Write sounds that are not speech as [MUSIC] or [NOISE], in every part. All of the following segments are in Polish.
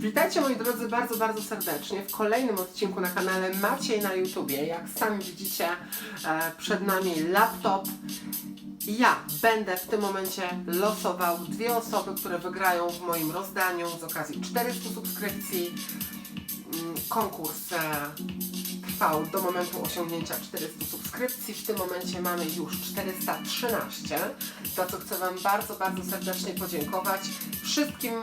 Witajcie moi drodzy bardzo, bardzo serdecznie w kolejnym odcinku na kanale Maciej na YouTubie. Jak sami widzicie, e, przed nami laptop. Ja będę w tym momencie losował dwie osoby, które wygrają w moim rozdaniu z okazji 400 subskrypcji. Mm, Konkurs e, do momentu osiągnięcia 400 subskrypcji. W tym momencie mamy już 413, za co chcę Wam bardzo, bardzo serdecznie podziękować. Wszystkim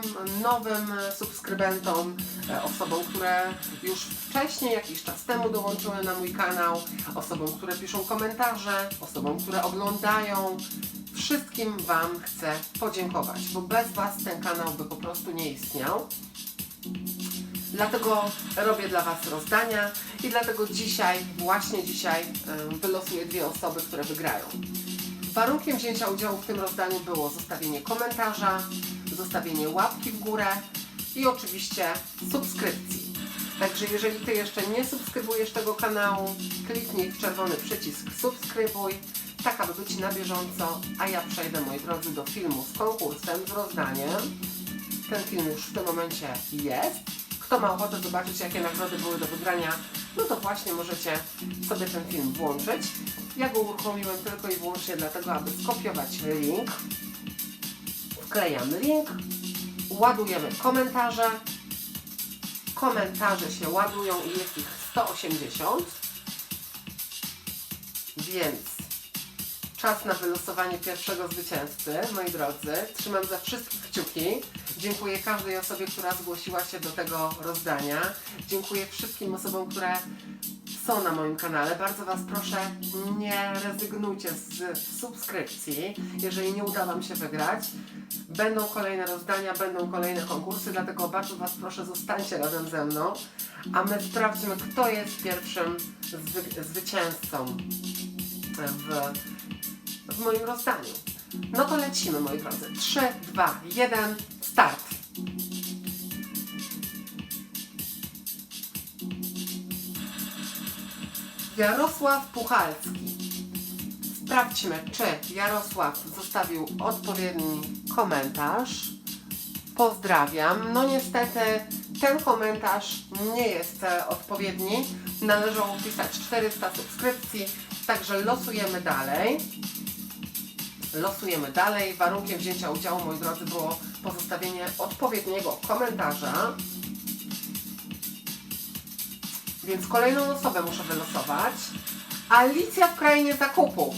nowym subskrybentom, e, osobom, które już wcześniej, jakiś czas temu dołączyły na mój kanał, osobom, które piszą komentarze, osobom, które oglądają. Wszystkim Wam chcę podziękować, bo bez Was ten kanał by po prostu nie istniał. Dlatego robię dla Was rozdania i dlatego dzisiaj, właśnie dzisiaj, wylosuję dwie osoby, które wygrają. Warunkiem wzięcia udziału w tym rozdaniu było zostawienie komentarza, zostawienie łapki w górę i oczywiście subskrypcji. Także jeżeli Ty jeszcze nie subskrybujesz tego kanału, kliknij w czerwony przycisk subskrybuj, tak aby być na bieżąco, a ja przejdę, moi drodzy, do filmu z konkursem, z rozdaniem. Ten film już w tym momencie jest. Kto ma ochotę zobaczyć, jakie nagrody były do wygrania, no to właśnie możecie sobie ten film włączyć. Ja go uruchomiłem tylko i wyłącznie dlatego, aby skopiować link. Wklejam link, ładujemy komentarze. Komentarze się ładują i jest ich 180. Więc czas na wylosowanie pierwszego zwycięzcy, moi drodzy. Trzymam za wszystkich kciuki. Dziękuję każdej osobie, która zgłosiła się do tego rozdania. Dziękuję wszystkim osobom, które są na moim kanale. Bardzo Was proszę, nie rezygnujcie z subskrypcji, jeżeli nie uda Wam się wygrać. Będą kolejne rozdania, będą kolejne konkursy, dlatego bardzo Was proszę, zostańcie razem ze mną, a my sprawdźmy, kto jest pierwszym zwy zwycięzcą w w moim rozdaniu. No to lecimy, moi drodzy. 3, 2, 1, start. Jarosław Puchalski. Sprawdźmy, czy Jarosław zostawił odpowiedni komentarz. Pozdrawiam. No niestety ten komentarz nie jest e, odpowiedni. Należało wpisać 400 subskrypcji, także losujemy dalej. Losujemy dalej. Warunkiem wzięcia udziału, moi drodzy, było pozostawienie odpowiedniego komentarza. Więc kolejną osobę muszę wylosować. Alicja w krainie zakupów.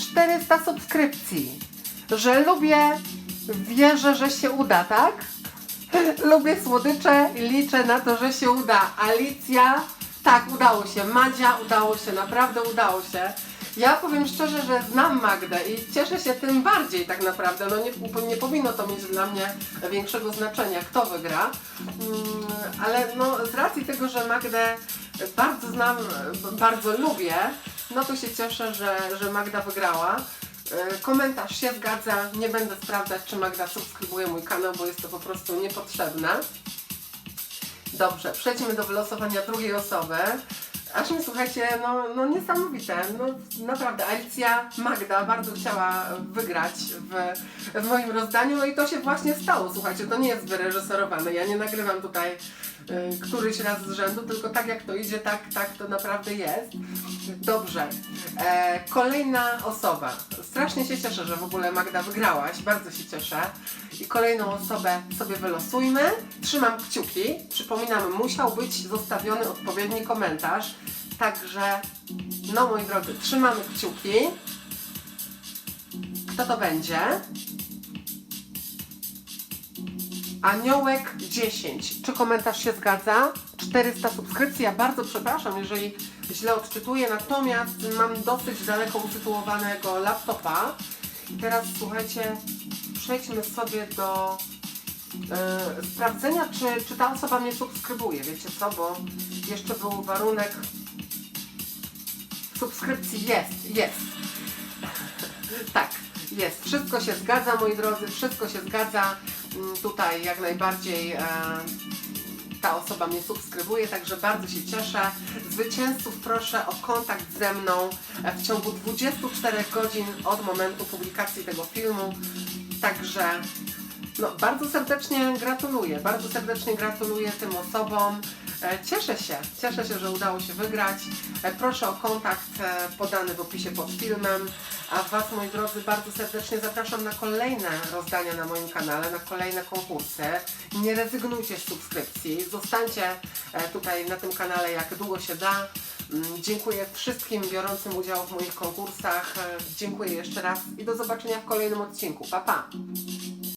400 subskrypcji. Że lubię, wierzę, że się uda, tak? [LAUGHS] Lubię słodycze i liczę na to, że się uda. Alicja, tak, udało się. Madzia, udało się, naprawdę udało się. Ja powiem szczerze, że znam Magdę i cieszę się tym bardziej tak naprawdę. No nie, nie powinno to mieć dla mnie większego znaczenia, kto wygra. Mm, ale no, z racji tego, że Magdę bardzo znam, bardzo lubię, no to się cieszę, że, że Magda wygrała. E, Komentarz się zgadza. Nie będę sprawdzać, czy Magda subskrybuje mój kanał, bo jest to po prostu niepotrzebne. Dobrze, przejdźmy do wylosowania drugiej osoby. Aż mi słuchajcie, no, no niesamowite. No, naprawdę, Alicja Magda bardzo chciała wygrać w, w moim rozdaniu, no i to się właśnie stało. Słuchajcie, to nie jest wyreżyserowane. Ja nie nagrywam tutaj y, któryś raz z rzędu, tylko tak jak to idzie, tak, tak to naprawdę jest. Dobrze. E, kolejna osoba. Strasznie się cieszę, że w ogóle Magda wygrałaś. Bardzo się cieszę. I kolejną osobę sobie wylosujmy. Trzymam kciuki. Przypominam, musiał być zostawiony odpowiedni komentarz. Także, no moi drodzy, trzymamy kciuki. Kto to będzie? Aniołek 10. Czy komentarz się zgadza? 400 subskrypcji. Ja bardzo przepraszam, jeżeli źle odczytuję, natomiast mam dosyć daleko usytuowanego laptopa. I teraz słuchajcie, przejdźmy sobie do e, sprawdzenia, czy, czy ta osoba mnie subskrybuje. Wiecie co, bo jeszcze był warunek subskrypcji. Jest, jest. tak, jest. Wszystko się zgadza, moi drodzy, wszystko się zgadza. Mm, Tutaj jak najbardziej e, ta osoba mnie subskrybuje, także bardzo się cieszę. Zwycięzców proszę o kontakt ze mną e, w ciągu 24 godzin od momentu publikacji tego filmu. Także No, bardzo serdecznie gratuluję, bardzo serdecznie gratuluję tym osobom. E, Cieszę się, cieszę się, że udało się wygrać. E, Proszę o kontakt e, podany w opisie pod filmem. A Was, moi drodzy, bardzo serdecznie zapraszam na kolejne rozdania na moim kanale, na kolejne konkursy. Nie rezygnujcie z subskrypcji, zostańcie tutaj na tym kanale jak długo się da. Mm, Dziękuję wszystkim biorącym udział w moich konkursach. Dziękuję jeszcze raz i do zobaczenia w kolejnym odcinku. Pa, pa!